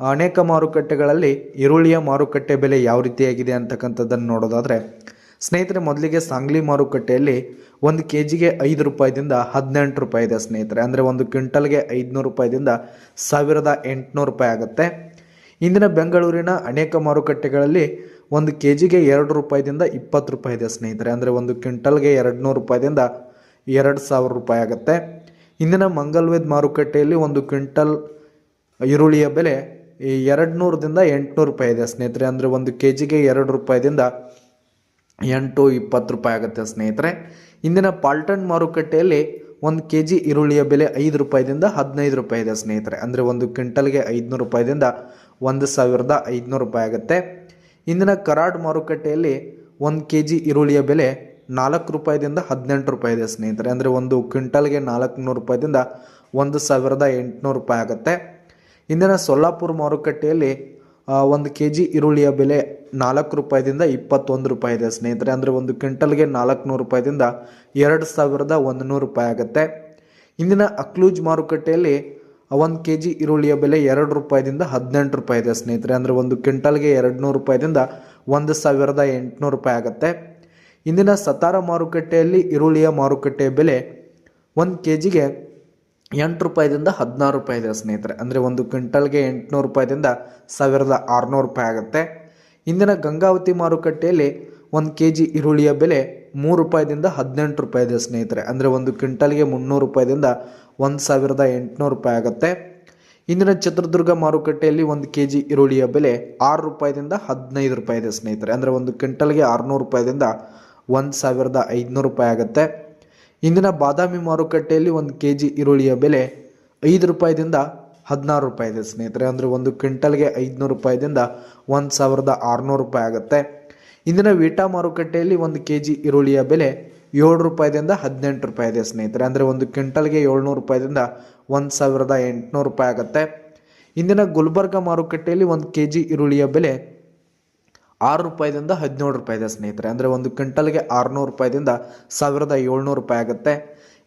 ಅನೇಕ ಮಾರುಕಟ್ಟೆಗಳಲ್ಲಿ ಈರುಳ್ಳಿಯ ಮಾರುಕಟ್ಟೆ ಬೆಲೆ ಯಾವ ರೀತಿಯಾಗಿದೆ ಅಂತಕ್ಕಂಥದ್ದನ್ನು ನೋಡೋದಾದರೆ, ಸ್ನೇಹಿತರೆ, ಮೊದಲಿಗೆ ಸಾಂಗ್ಲಿ ಮಾರುಕಟ್ಟೆಯಲ್ಲಿ ಒಂದು ಕೆ ಜಿಗೆ ಐದು ರೂಪಾಯಿದಿಂದ ಹದಿನೆಂಟು ರೂಪಾಯಿ ಇದೆ ಸ್ನೇಹಿತರೆ. ಅಂದರೆ ಒಂದು ಕ್ವಿಂಟಲ್ಗೆ ಐದುನೂರು ರೂಪಾಯಿದಿಂದ ಸಾವಿರದ ಎಂಟುನೂರು ರೂಪಾಯಿ ಆಗುತ್ತೆ. ಇಂದಿನ ಬೆಂಗಳೂರಿನ ಅನೇಕ ಮಾರುಕಟ್ಟೆಗಳಲ್ಲಿ ಒಂದು ಕೆ ಜಿಗೆ ಎರಡು ರೂಪಾಯಿದಿಂದ ಇಪ್ಪತ್ತು ರೂಪಾಯಿ ಇದೆ ಸ್ನೇಹಿತರೆ. ಅಂದರೆ ಒಂದು ಕ್ವಿಂಟಲ್ಗೆ ಎರಡು ನೂರು ರೂಪಾಯಿದಿಂದ ಎರಡು ಸಾವಿರ ರೂಪಾಯಿ ಆಗುತ್ತೆ. ಇಂದಿನ ಮಂಗಲ್ವೇದ್ ಮಾರುಕಟ್ಟೆಯಲ್ಲಿ ಒಂದು ಕ್ವಿಂಟಲ್ ಈರುಳ್ಳಿಯ ಬೆಲೆ ಈ ಎರಡು ನೂರದಿಂದ ಎಂಟುನೂರು ರೂಪಾಯಿ ಇದೆ ಸ್ನೇಹಿತರೆ. ಅಂದರೆ ಒಂದು ಕೆ ಜಿಗೆ ಎರಡು ರೂಪಾಯಿದಿಂದ ಎಂಟು ಇಪ್ಪತ್ತು ರೂಪಾಯಿ ಆಗುತ್ತೆ ಸ್ನೇಹಿತರೆ. ಇಂದಿನ ಪಾಲ್ಟನ್ ಮಾರುಕಟ್ಟೆಯಲ್ಲಿ ಒಂದು ಕೆ ಜಿ ಈರುಳ್ಳಿಯ ಬೆಲೆ ಐದು ರೂಪಾಯಿದಿಂದ ಹದಿನೈದು ರೂಪಾಯಿ ಇದೆ ಸ್ನೇಹಿತರೆ. ಅಂದರೆ ಒಂದು ಕ್ವಿಂಟಲ್ಗೆ ಐದುನೂರು ರೂಪಾಯಿದಿಂದ ಒಂದು ಸಾವಿರದ ಐದುನೂರು ರೂಪಾಯಿ ಆಗುತ್ತೆ. ಇಂದಿನ ಕರಾಡ್ ಮಾರುಕಟ್ಟೆಯಲ್ಲಿ ಒಂದು ಕೆ ಜಿ ಈರುಳ್ಳಿಯ ಬೆಲೆ ನಾಲ್ಕು ರೂಪಾಯಿದಿಂದ ಹದಿನೆಂಟು ರೂಪಾಯಿ ಇದೆ ಸ್ನೇಹಿತರೆ. ಅಂದರೆ ಒಂದು ಕ್ವಿಂಟಲ್ಗೆ ನಾಲ್ಕು ನೂರು ರೂಪಾಯಿದಿಂದ ಒಂದು ಸಾವಿರದ ಎಂಟುನೂರು ರೂಪಾಯಿ ಆಗುತ್ತೆ. ಇಂದಿನ ಸೊಲ್ಲಾಪುರ ಮಾರುಕಟ್ಟೆಯಲ್ಲಿ ಒಂದು ಕೆ ಜಿ ಈರುಳ್ಳಿಯ ಬೆಲೆ ನಾಲ್ಕು ರೂಪಾಯಿದಿಂದ ಇಪ್ಪತ್ತೊಂದು ರೂಪಾಯಿ ಇದೆ ಸ್ನೇಹಿತರೆ, ಅಂದರೆ ಒಂದು ಕ್ವಿಂಟಲ್ಗೆ ನಾಲ್ಕುನೂರು ರೂಪಾಯಿದಿಂದ ಎರಡು ಸಾವಿರದ ಒಂದು ನೂರು ರೂಪಾಯಿ ಆಗುತ್ತೆ. ಇಂದಿನ ಅಕ್ಲೂಜ್ ಮಾರುಕಟ್ಟೆಯಲ್ಲಿ ಒಂದು ಕೆ ಜಿ ಈರುಳ್ಳಿಯ ಬೆಲೆ ಎರಡು ರೂಪಾಯಿದಿಂದ ಹದಿನೆಂಟು ರೂಪಾಯಿ ಇದೆ ಸ್ನೇಹಿತರೆ, ಅಂದರೆ ಒಂದು ಕ್ವಿಂಟಲ್ಗೆ ಎರಡು ನೂರು ರೂಪಾಯಿದಿಂದ ಒಂದು ಸಾವಿರದ ಎಂಟುನೂರು ರೂಪಾಯಿ ಆಗುತ್ತೆ. ಇಂದಿನ ಸತಾರ ಮಾರುಕಟ್ಟೆಯಲ್ಲಿ ಈರುಳ್ಳಿಯ ಮಾರುಕಟ್ಟೆಯ ಬೆಲೆ ಒಂದು ಕೆ ಜಿಗೆ ಎಂಟು ರೂಪಾಯಿದಿಂದ ಹದಿನಾರು ರೂಪಾಯಿ ಇದೆ ಸ್ನೇಹಿತರೆ. ಅಂದರೆ ಒಂದು ಕ್ವಿಂಟಲ್ಗೆ ಎಂಟುನೂರು ರೂಪಾಯಿದಿಂದ ಸಾವಿರದ ಆರುನೂರು ರೂಪಾಯಿ ಆಗುತ್ತೆ. ಇಂದಿನ ಗಂಗಾವತಿ ಮಾರುಕಟ್ಟೆಯಲ್ಲಿ ಒಂದು ಕೆ ಜಿ ಈರುಳ್ಳಿಯ ಬೆಲೆ ಮೂರು ರೂಪಾಯಿದಿಂದ ಹದಿನೆಂಟು ರೂಪಾಯಿ ಇದೆ ಸ್ನೇಹಿತರೆ. ಅಂದರೆ ಒಂದು ಕ್ವಿಂಟಲ್ಗೆ ಮುನ್ನೂರು ರೂಪಾಯಿದಿಂದ ಒಂದು ಸಾವಿರದ ಎಂಟುನೂರು ರೂಪಾಯಿ ಆಗುತ್ತೆ. ಇಂದಿನ ಚಿತ್ರದುರ್ಗ ಮಾರುಕಟ್ಟೆಯಲ್ಲಿ ಒಂದು ಕೆ ಜಿ ಈರುಳ್ಳಿಯ ಬೆಲೆ ಆರು ರೂಪಾಯಿದಿಂದ ಹದಿನೈದು ರೂಪಾಯಿ ಇದೆ ಸ್ನೇಹಿತರೆ. ಅಂದರೆ ಒಂದು ಕ್ವಿಂಟಲ್ಗೆ ಆರುನೂರು ರೂಪಾಯಿದಿಂದ ಒಂದು ಸಾವಿರದ ಐದುನೂರು ರೂಪಾಯಿ ಆಗುತ್ತೆ. ಇಂದಿನ ಬಾದಾಮಿ ಮಾರುಕಟ್ಟೆಯಲ್ಲಿ ಒಂದು ಕೆ ಜಿ ಈರುಳ್ಳಿಯ ಬೆಲೆ ಐದು ರೂಪಾಯಿದಿಂದ ಹದಿನಾರು ರೂಪಾಯಿ ಇದೆ ಸ್ನೇಹಿತರೆ, ಅಂದರೆ ಒಂದು ಕ್ವಿಂಟಲ್ಗೆ ಐದುನೂರು ರೂಪಾಯಿದಿಂದ ಒಂದು ಸಾವಿರದ ಆರುನೂರು ರೂಪಾಯಿ ಆಗುತ್ತೆ. ಇಂದಿನ ವೀಟಾ ಮಾರುಕಟ್ಟೆಯಲ್ಲಿ ಒಂದು ಕೆ ಜಿ ಈರುಳ್ಳಿಯ ಬೆಲೆ ಏಳು ರೂಪಾಯಿದಿಂದ ಹದಿನೆಂಟು ರೂಪಾಯಿ ಇದೆ ಸ್ನೇಹಿತರೆ, ಅಂದರೆ ಒಂದು ಕ್ವಿಂಟಲ್ಗೆ ಏಳ್ನೂರು ರೂಪಾಯಿದಿಂದ ಒಂದು ಸಾವಿರದ ಎಂಟುನೂರು ರೂಪಾಯಿ ಆಗುತ್ತೆ. ಇಂದಿನ ಗುಲ್ಬರ್ಗ ಮಾರುಕಟ್ಟೆಯಲ್ಲಿ ಒಂದು ಕೆ ಜಿ ಈರುಳ್ಳಿಯ ಬೆಲೆ ಆರು ರೂಪಾಯಿದಿಂದ ಹದಿನೇಳು ರೂಪಾಯಿ ಇದೆ ಸ್ನೇಹಿತರೆ. ಅಂದರೆ ಒಂದು ಕ್ವಿಂಟಲ್ಗೆ ಆರುನೂರು ರೂಪಾಯಿದಿಂದ ಸಾವಿರದ ಏಳ್ನೂರು ರೂಪಾಯಿ ಆಗುತ್ತೆ.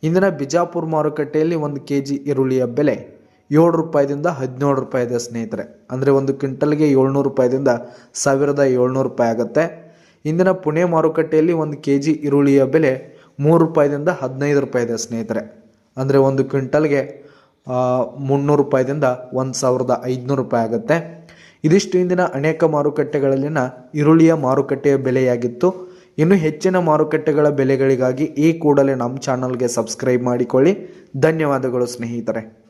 ಇಂದಿನ ಬಿಜಾಪುರ ಮಾರುಕಟ್ಟೆಯಲ್ಲಿ ಒಂದು ಕೆ ಜಿ ಈರುಳ್ಳಿಯ ಬೆಲೆ ಏಳು ರೂಪಾಯಿದಿಂದ ಹದಿನೇಳು ರೂಪಾಯಿ ಇದೆ ಸ್ನೇಹಿತರೆ. ಅಂದರೆ ಒಂದು ಕ್ವಿಂಟಲ್ಗೆ ಏಳ್ನೂರು ರೂಪಾಯಿದಿಂದ ಸಾವಿರದ ಏಳ್ನೂರು ರೂಪಾಯಿ ಆಗುತ್ತೆ. ಇಂದಿನ ಪುಣೆ ಮಾರುಕಟ್ಟೆಯಲ್ಲಿ ಒಂದು ಕೆ ಜಿ ಈರುಳ್ಳಿಯ ಬೆಲೆ ಮೂರು ರೂಪಾಯಿದಿಂದ ಹದಿನೈದು ರೂಪಾಯಿ ಇದೆ ಸ್ನೇಹಿತರೆ. ಅಂದರೆ ಒಂದು ಕ್ವಿಂಟಲ್ಗೆ ಮುನ್ನೂರು ರೂಪಾಯಿದಿಂದ ಒಂದು ಸಾವಿರದ ಐದುನೂರು ರೂಪಾಯಿ ಆಗುತ್ತೆ. ಇದಿಷ್ಟು ಇಂದಿನ ಅನೇಕ ಮಾರುಕಟ್ಟೆಗಳಲ್ಲಿನ ಈರುಳ್ಳಿಯ ಮಾರುಕಟ್ಟೆಯ ಬೆಲೆಯಾಗಿತ್ತು. ಇನ್ನು ಹೆಚ್ಚಿನ ಮಾರುಕಟ್ಟೆಗಳ ಬೆಲೆಗಳಿಗಾಗಿ ಈ ಕೂಡಲೇ ನಮ್ಮ ಚಾನಲ್ಗೆ ಸಬ್ಸ್ಕ್ರೈಬ್ ಮಾಡಿಕೊಳ್ಳಿ. ಧನ್ಯವಾದಗಳು ಸ್ನೇಹಿತರೆ.